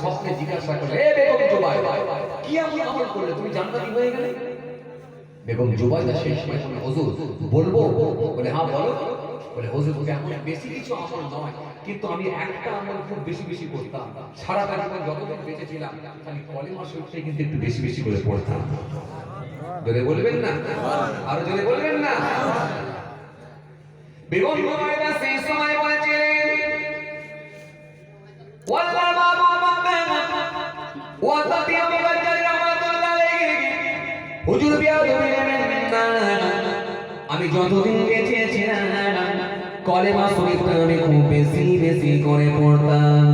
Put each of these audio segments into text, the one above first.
স্বপ্নে জিজ্ঞাসা করলে এ বেগম কি আমল করলে? তুমি জান্নাতি হয়ে গেলে? বেগম বলে হুজুর, বলব? বলে হ্যাঁ বলো। বলে, হুজুর বেশি কিছু আমল নয়, কিন্তু আমি একটা আমল খুব বেশি বেশি করতাম। সারাটা জীবন যতদিন বেঁচে ছিলাম, খালি কলেমা শরীফটাই কিন্তু একটু বেশি বেশি করে পড়তাম। জোরে বলবেন না? আরও জোরে বলবেন না? বেগম সময় আমি যতদিন বেঁচে ছিলাম আমি খুব বেশি বেশি করে পড়তাম।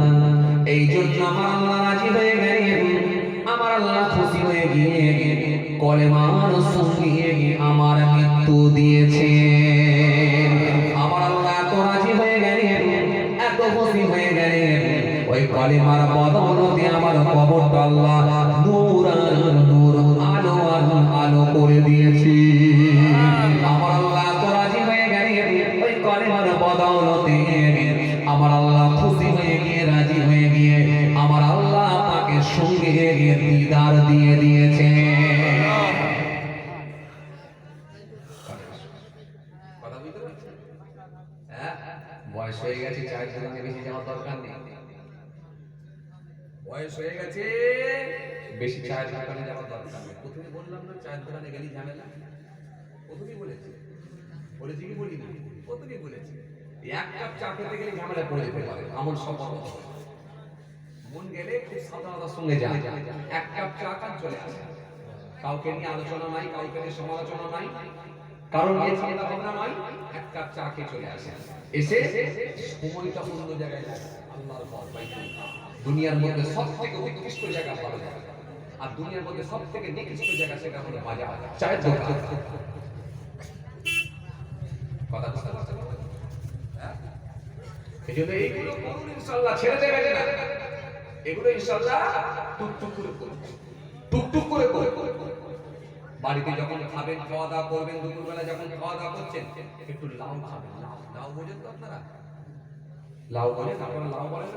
এই জন্য আমার আল্লাহ রাজি খুশি হয়ে গিয়ে কলেমার সঙ্গে আমার মৃত্যু দিয়েছে আমার কলেমার বদৌলতে আমার কবরটা আল্লাহ নূর আর নূর আলো আর আলো করে দিয়েছি। আমার আল্লাহ এত রাজি হয়ে গেলেন, ওই কলেমার বদৌলতে আমার আল্লাহ খুশি হয়ে গিয়ে রাজি হয়ে গিয়ে আমার আল্লাহ তাকে সঙ্গে দিদার দিয়ে দিয়েছে। হ্যাঁ বয়স হয়ে গেছে দোকানে বেশি যাওয়ার দরকার নেই। বয়স হয়ে গেছে। বেশি চায়ের দোকানে যাওয়ার দরকার নেই। প্রথমে বললাম না, চায়ের দোকানে গেলি ঝামেলা? প্রথমেই বলেছি। বলেছি কি বলি না প্রথমেই বলেছি। এক কাপ চা খেতে গেলে ঝামেলা পড়ে যেতে পারে আমল সব। মন গেলে খুব সাধারণতার সঙ্গে যা। এক কাপ চা কাপ চলে আসে কাউকে নিয়ে আলোচনা নাই, কাউকে নিয়ে সমালোচনা নাই। কারণ নিয়ে চিন্তা ভাবনা নাই এক কাপ চা খেয়ে চলে আসে। এসে সময়টা অন্য জায়গায়। আল্লাহর ঘর বাইতুল দুনিয়ার মধ্যে সব থেকে উৎকৃষ্ট জায়গা ভালো জায়গা। আর দুনিয়ার মধ্যে সব থেকে নিকৃষ্ট জায়গা সেটা হলো বাজার। চায়ের দোকান। কথা বুঝতে পারছেন? হ্যাঁ? এই জন্য এইগুলো করুন ইনশাল্লাহ ছেড়ে দেবেন না। এগুলো ইনশাল্লাহ টুকটুক করে করুন। টুকটুক করে করে বাড়িতে যখন খাবেন, খাওয়া দাওয়া করবেন, দুপুরবেলা যখন খাওয়া দাওয়া করছেন, একটু লাউ খাবেন। লাউ লাউ বোঝেন তো আপনারা? লাউ বলেন আপনারা লাউ বলেন?